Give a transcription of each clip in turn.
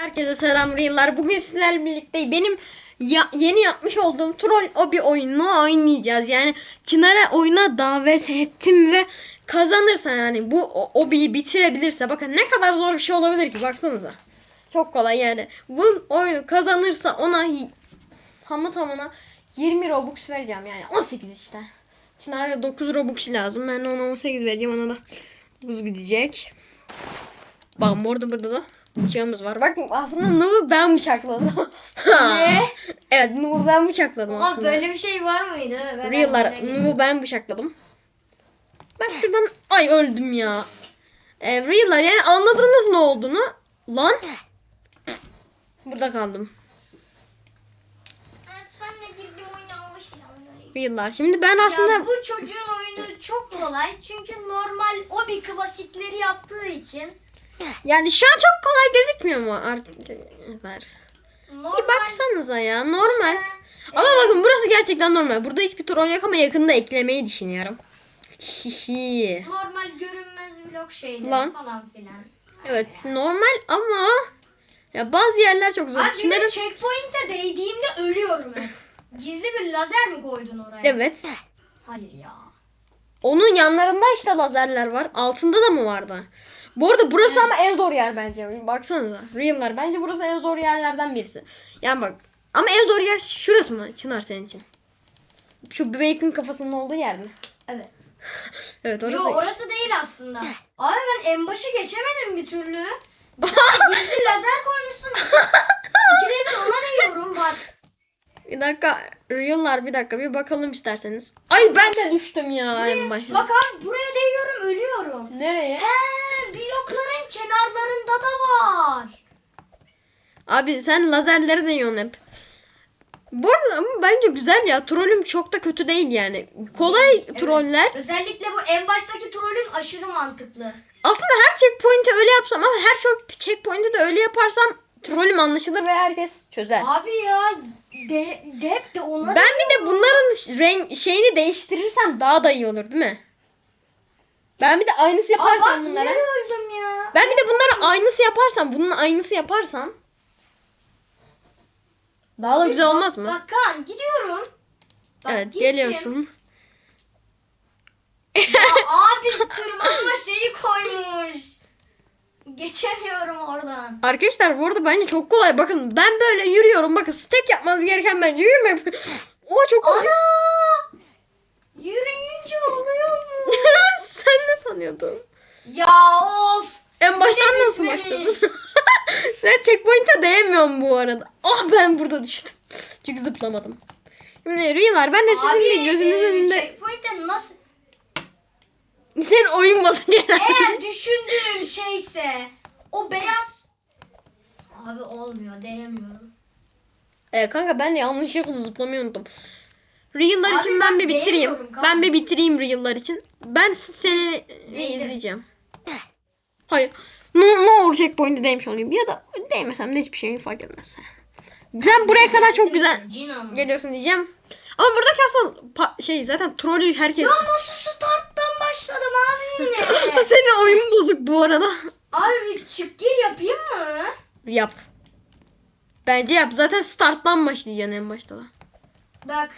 Herkese selam Reel'lar. Bugün sizlerle birlikte benim ya- yeni yapmış olduğum troll obi oyununu oynayacağız. Yani Çınar'a oyuna davet ettim ve kazanırsa yani bu o- obiyi bitirebilirse bakın ne kadar zor bir şey olabilir ki baksanıza. Çok kolay yani. Bu oyunu kazanırsa ona tamı tamına 20 Robux vereceğim yani 18 işte. Çınar'a 9 Robux lazım. Ben ona 18 vereceğim. Ona da 9 gidecek. Bak orada burada da bıçağımız var. Bak aslında Nuh'u ben bıçakladım. Ne? evet Nuh'u ben bıçakladım Aa, aslında. böyle bir şey var mıydı? Ben Real'lar Nuh'u ben bıçakladım. Bak şuradan ay öldüm ya. Ee, Real'lar yani anladınız ne olduğunu. Lan. Burada kaldım. Evet ben de girdim oyuna hoş geldin. Real'lar. Şimdi ben aslında Ya bu çocuğun oyunu çok kolay çünkü normal o bir klasikleri yaptığı için yani şu an çok kolay gözükmüyor mu arkadaşlar? normal Bir baksanıza ya normal. işte, Ama bakın burası gerçekten normal. Burada hiçbir troll yok ama yakında eklemeyi düşünüyorum. Hihi. normal görünmez vlog şeyleri Lan. falan filan. Evet normal ama ya bazı yerler çok zor. Abi bir de checkpoint'e değdiğimde ölüyorum. Gizli bir lazer mi koydun oraya? Evet. Hayır ya. Onun yanlarında işte lazerler var. Altında da mı vardı? Bu arada burası ama en zor yer bence. Baksanıza. Real'lar. Bence burası en zor yerlerden birisi. Yani bak. Ama en zor yer şurası mı? Çınar senin için. Şu bacon kafasının olduğu yer mi? Evet. Evet orası. Yo orası değil aslında. Abi ben en başı geçemedim bir türlü. Gizli lazer koymuşsun. İkide bir ona değiyorum bak. Bir dakika. Real'lar bir dakika bir bakalım isterseniz. Ay ben de düştüm ya başta. Bak abi buraya değiyorum ölüyorum. Nereye? He blokların kenarlarında da var. Abi sen lazerleri değiyorsun hep. Bu arada ama bence güzel ya. Trollüm çok da kötü değil yani. Kolay Evet. troller. Özellikle bu en baştaki trolün aşırı mantıklı. Aslında her checkpoint'i öyle yapsam ama her çok checkpoint'i de öyle yaparsam trollüm anlaşılır ve herkes çözer. Abi ya de, de hep de ona Ben bir de bunların renk şeyini değiştirirsem daha da iyi olur değil mi? Ben bir de aynısı yaparsam bak bunlara. öldüm ya. Ben bir de bunlara aynısı yaparsam, bunun aynısı yaparsam daha da güzel olmaz mı? Bak Kaan gidiyorum. Bak, evet, gittim. geliyorsun. Ya abi tırmanma şeyi koymuş. Geçemiyorum oradan. Arkadaşlar bu arada bence çok kolay. Bakın ben böyle yürüyorum. Bakın tek yapmanız gereken bence yürüme. O çok kolay. Ana! Yürüyünce oluyor? Sen ne sanıyordun? Ya of! En baştan Yine nasıl bitmemiş. başladın? Sen checkpoint'e değemiyorsun bu arada. Ah ben burada düştüm. Çünkü zıplamadım. Şimdi Rüyalar ben de sizin Abi, bir gözünüzün e, önünde checkpoint'e nasıl... senin oyun bozuk yani. Eğer düşündüğün şeyse o beyaz... Abi olmuyor denemiyorum. E, kanka ben de yanlışlıkla zıplamayı unuttum. Reel'lar Abi için ben bir bitireyim. kanka. Ben bir bitireyim Reel'lar için. Ben seni Neydi? izleyeceğim. Hayır. Ne, ne olur checkpoint'e değmiş olayım. Ya da değmesem de hiçbir şey fark etmez. Sen buraya kadar çok güzel geliyorsun diyeceğim. Ama buradaki asıl şey zaten trollü herkes... Ya nasıl starttan başladım abi yine? Senin oyun bozuk bu arada. abi çık gir yapayım mı? Yap. Bence yap. Zaten starttan başlayacaksın en başta da. Bak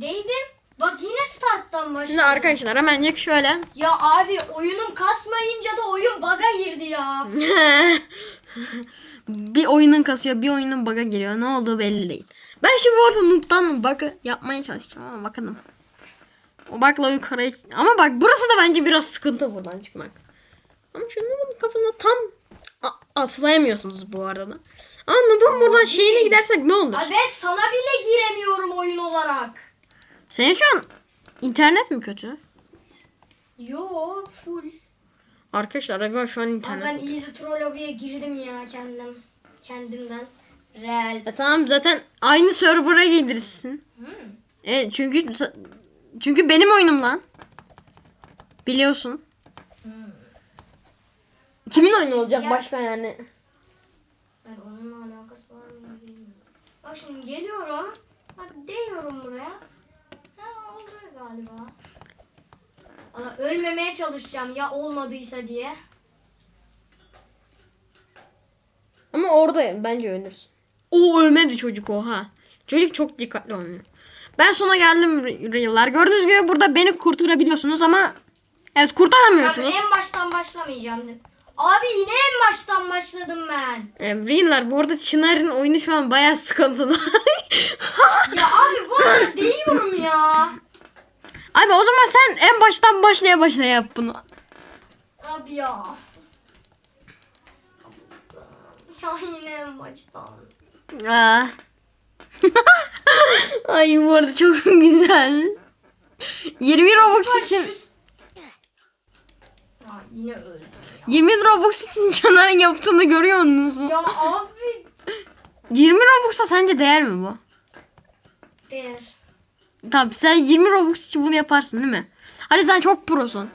değdim. Bak yine starttan başladım. Şimdi arkadaşlar hemencik şöyle. Ya abi oyunum kasmayınca da oyun bug'a girdi ya. bir oyunun kasıyor, bir oyunun bug'a giriyor. Ne olduğu belli değil. Ben şimdi orada noob'dan bug'ı yapmaya çalışacağım ama bakalım. O bug'la yukarıya... Ama bak burası da bence biraz sıkıntı buradan çıkmak. Ama şu noob'un kafasına tam a- aslayamıyorsunuz bu arada. Ama noob'un buradan şeyine gidersek ne olur? Abi ben sana bile giremiyorum oyun olarak. Senin şu an internet mi kötü? Yo full. Arkadaşlar acaba şu an internet ben mi kötü? Easy Troll Lobby'ye girdim ya kendim. Kendimden. Real. E tamam zaten aynı server'a gelirsin. Hmm. Evet çünkü çünkü benim oyunum lan. Biliyorsun. Hmm. Kimin oyunu olacak Ya- başka yani? Yani onunla alakası var mı bilmiyorum. Bak şimdi geliyorum. Bak değiyorum buraya. Ha galiba. Valla ölmemeye çalışacağım ya olmadıysa diye. Ama orada bence ölürsün. O ölmedi çocuk oha. Çocuk çok dikkatli oynuyor. Ben sona geldim Real'lar. Gördüğünüz gibi burada beni kurtarabiliyorsunuz ama evet Abi kurtaramıyorsunuz. en baştan başlamayacağım. Abi yine en baştan başladım ben. E, Real'lar bu arada Çınar'ın oyunu şu an bayağı sıkıntılı. Ya abi bu arada değiyorum ya. Abi o zaman sen en baştan başlaya başlaya yap bunu. Abi ya. Ya yine en baştan. Aa. Ay bu arada çok güzel. 20 Robux için yine öldüm ya. 20 Robux için Çınar'ın yaptığını görüyor musunuz? Ya abi 20 Robux'a sence değer mi bu? değer. Tabii sen 20 Robux için bunu yaparsın değil mi? Hadi sen çok prosun.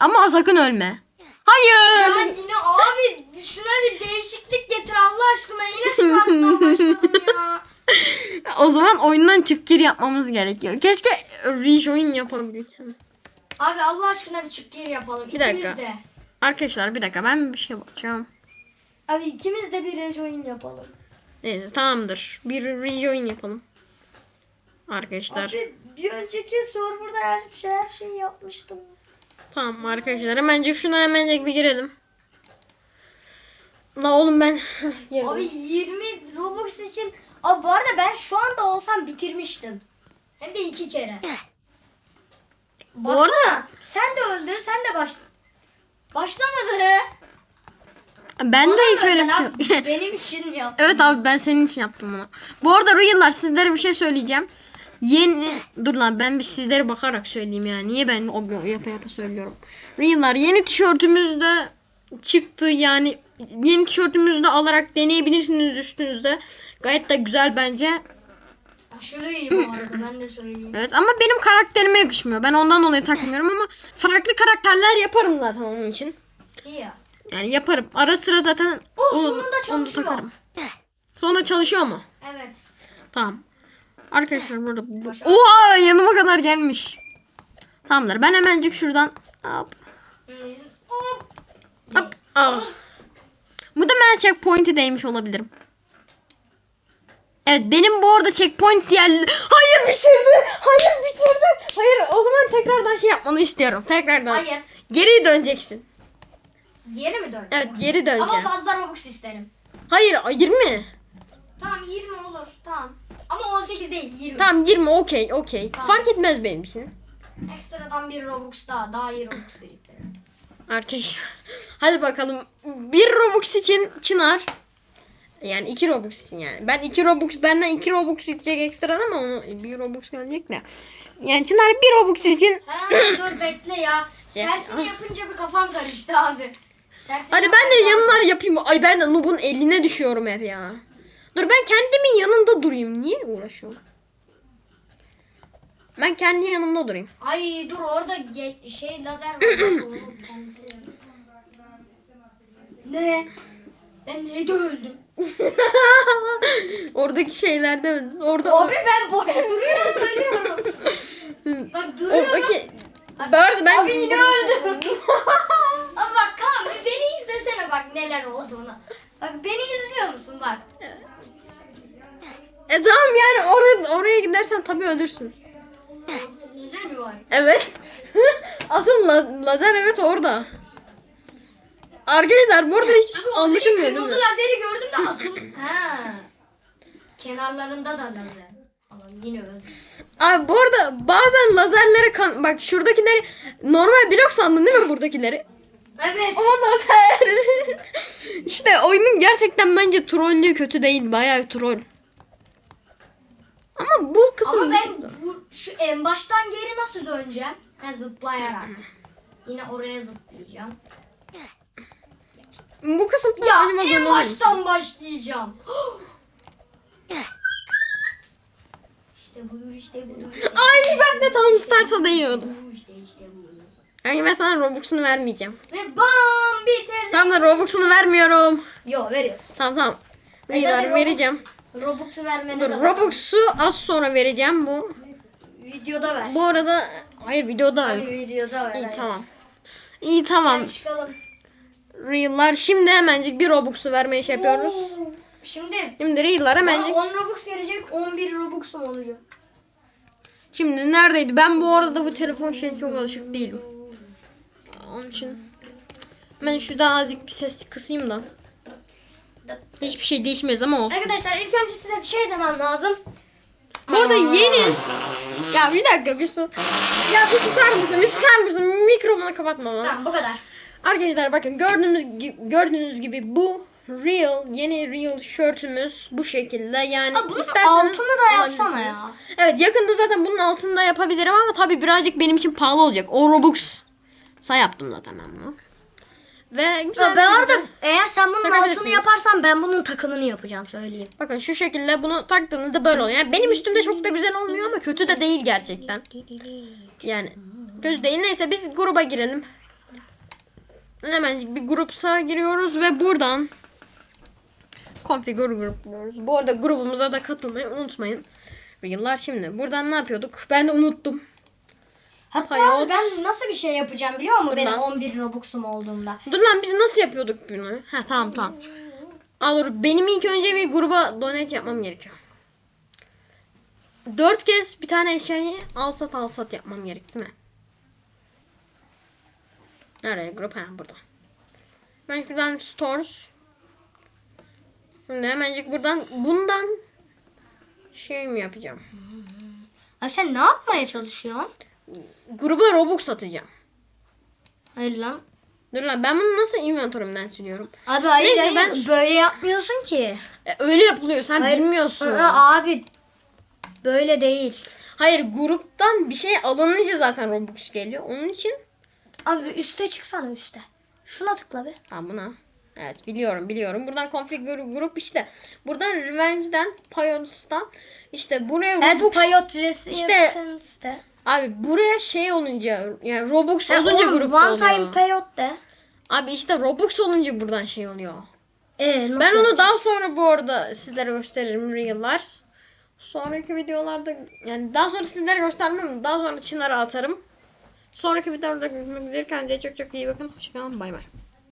Ama sakın ölme. Hayır. Ya yine abi şuna bir değişiklik getir Allah aşkına yine başladım ya. O zaman oyundan çık gir yapmamız gerekiyor. Keşke rejoin yapabilsem. Abi Allah aşkına bir çık geri yapalım. Bir İkimiz dakika. de. Arkadaşlar bir dakika ben bir şey bakacağım. Abi ikimiz de bir rejoin yapalım. Neyse tamamdır. Bir rejoin yapalım. Arkadaşlar. Abi bir önceki serverda her, şey, her şeyi yapmıştım. Tamam arkadaşlar hemencik şuna hemencik bir girelim. La oğlum ben. Abi 20 Robux için Abi bu arada ben şu anda olsam bitirmiştim. Hem de iki kere. Bu arada- sen de öldün sen de baş başlamadı. ben de hiç öyle bir şey yok. benim için mi yaptın? Evet abi ben senin için yaptım bunu. Bu arada Real'lar sizlere bir şey söyleyeceğim. Yeni dur lan ben bir sizlere bakarak söyleyeyim yani. Niye ben o yapa yapa söylüyorum. Real'lar yeni tişörtümüz de çıktı yani yeni tişörtümüzü de alarak deneyebilirsiniz üstünüzde. Gayet de güzel bence. Aşırı iyi bu arada ben de söyleyeyim. Evet ama benim karakterime yakışmıyor. Ben ondan dolayı takmıyorum ama farklı karakterler yaparım zaten onun için. İyi ya. Yani yaparım. Ara sıra zaten Oh, onu, sonunda onu çalışıyor. takarım. Sonunda çalışıyor mu? Evet. Tamam. Arkadaşlar burada Oha yanıma kadar gelmiş. Tamamdır. Ben hemencik şuradan hop hop. Ah. Muhtemelen checkpoint'i değmiş olabilirim. Evet benim bu arada checkpoint yer... Hayır bitirdi. Hayır bitirdi. Hayır o zaman tekrardan şey yapmanı istiyorum. Tekrardan. Hayır. Geri döneceksin. Geri mi dön? Evet geri Ama döneceğim. fazla Robux isterim. Hayır 20. Tamam 20 olur. Tamam. Ama 18 değil 20. Tamam 20 okey okey. Tamam. Fark etmez benim için. Ekstradan bir Robux daha. Daha iyi Robux biriktiririm. Arkadaşlar hadi bakalım. Bir Robux için Çınar. Yani iki Robux için yani. Ben iki Robux benden iki Robux gidecek ekstradan ama onu bir Robux gelecek de. Yani Çınar bir Robux için Ha, dur bekle ya. Şey- Tersini yapınca bir kafam karıştı abi. Tersini Hadi ben de yanına yapayım. Ay ben de Noob'un eline düşüyorum hep ya. Dur ben kendimin yanında durayım. Niye uğraşıyorum? Ben kendi yanımda durayım. Ay dur orada şey lazer var. Kendisi. ne? Ben neyde öldüm? Oradaki şeylerde orada Abi ben boşa duruyorum ölüyorum. Bak duruyorum. oradaki arada ben Abi yine öldüm. Abi bak Kaan bir beni izlesene bak neler olduğunu. Bak beni izliyor musun bak. E tamam yani oraya oraya gidersen tabii ölürsün. Lazer mi var? Evet. Asıl la- lazer evet orada. Arkadaşlar burada hiç Abi anlaşılmıyor değil kırmızı lazeri gördüm de asıl. ha. Kenarlarında da lazer. Falan yine öldüm. Abi bu arada bazen lazerlere kan bak şuradakileri normal blok sandın değil mi buradakileri? Evet. Lazer. işte oyunun gerçekten bence trollüğü kötü değil. Bayağı troll. Ama bu kısım Ama ben bu, şu en baştan geri nasıl döneceğim? Ha zıplayarak. Yine oraya zıplayacağım. bu kısım Ya en baştan başlayacağım. işte budur işte budur. Işte Ay ben de tam starsa değiyordum. bu işte işte bu. Yani ben sana Robux'unu vermeyeceğim. Ve bam bitirdim. Tamam da Robux'unu vermiyorum. Yo veriyorsun. Tamam tamam. E, tabii Robux- vereceğim. Robux'u vermene Dur. Robux'u az sonra vereceğim bu. Videoda ver. Bu arada hayır videoda ver. videoda ver. İyi hadi. tamam. İyi tamam. Hadi çıkalım. Real'lar şimdi hemencik bir Robux'u vermeye şey yapıyoruz. Oo. Şimdi Şimdi Real'lar bana hemencik. 10 Robux gelecek 11 Robux'um olacak. Şimdi neredeydi? Ben bu arada bu telefon şeyine çok alışık değilim. İçin ben şuradan azıcık bir ses kısayım da. Hiçbir şey değişmez ama olsun. Arkadaşlar ilk önce size bir şey demem lazım. Bu arada yeni... Ya bir dakika bir sus. Ya bir susar mısın? Bir susar mısın? Mikrofonu kapatma lan. Tamam bu kadar. Arkadaşlar bakın gördüğünüz gibi, gördüğünüz gibi bu Real yeni Real şörtümüz bu şekilde yani Aa, bunun isterseniz altını da yapsana ya. Evet yakında zaten bunun altını da yapabilirim ama tabi birazcık benim için pahalı olacak. O Robux sa yaptım zaten ben bunu. Ve güzel Ya bir ben şekilde- orada eğer sen bunun altını yaparsan ben bunun takımını yapacağım söyleyeyim. Bakın şu şekilde bunu taktığınızda böyle oluyor. Yani benim üstümde çok da güzel olmuyor ama kötü de değil gerçekten. Yani kötü değil. Neyse biz gruba girelim. Hemencik bir grupsa giriyoruz ve buradan configure grup diyoruz. Bu arada grubumuza da katılmayı unutmayın. Yıllar şimdi. Buradan ne yapıyorduk? Ben de unuttum. Hatta Hayat. ben nasıl bir şey yapacağım biliyor musun benim Bundan. 11 Robux'um olduğunda? Dur lan biz nasıl yapıyorduk bunu? Ha tamam tamam. Aa, dur benim ilk önce bir gruba donate yapmam gerekiyor. Dört kez bir tane eşyayı al sat al sat yapmam gerek değil mi? Nereye grup? Ha burada. Ben şuradan stores. Şimdi hemencik buradan bundan şey mi yapacağım? Ay sen ne yapmaya çalışıyorsun? Gruba Robux satacağım. Hayır lan. Dur lan ben bunu nasıl inventörümden siliyorum? Abi hayır, Neyse, hayır, ben- böyle yapmıyorsun ki. E, öyle yapılıyor sen Hayır. bilmiyorsun. Aa, abi böyle değil. Hayır gruptan bir şey alınınca zaten Robux geliyor. Onun için Abi üste çıksana üste. Şuna tıkla be. ha buna. Evet biliyorum biliyorum. Buradan configure grup işte. Buradan Revenge'den Pioneers'tan işte buraya Evet Robux Payot Resi İşte- işte. Abi buraya şey olunca yani Robux Ha, olunca oğlum, grup one oluyor. time payot de. Abi işte Robux olunca buradan şey oluyor. Ee, Ben onu daha sonra bu arada sizlere gösteririm Real'lar. Sonraki videolarda yani daha sonra sizlere göstermem. Daha sonra Çınar'a atarım. Sonraki videolarda görüşmek üzere. Kendinize çok çok iyi bakın. Hoşçakalın. Bay bay.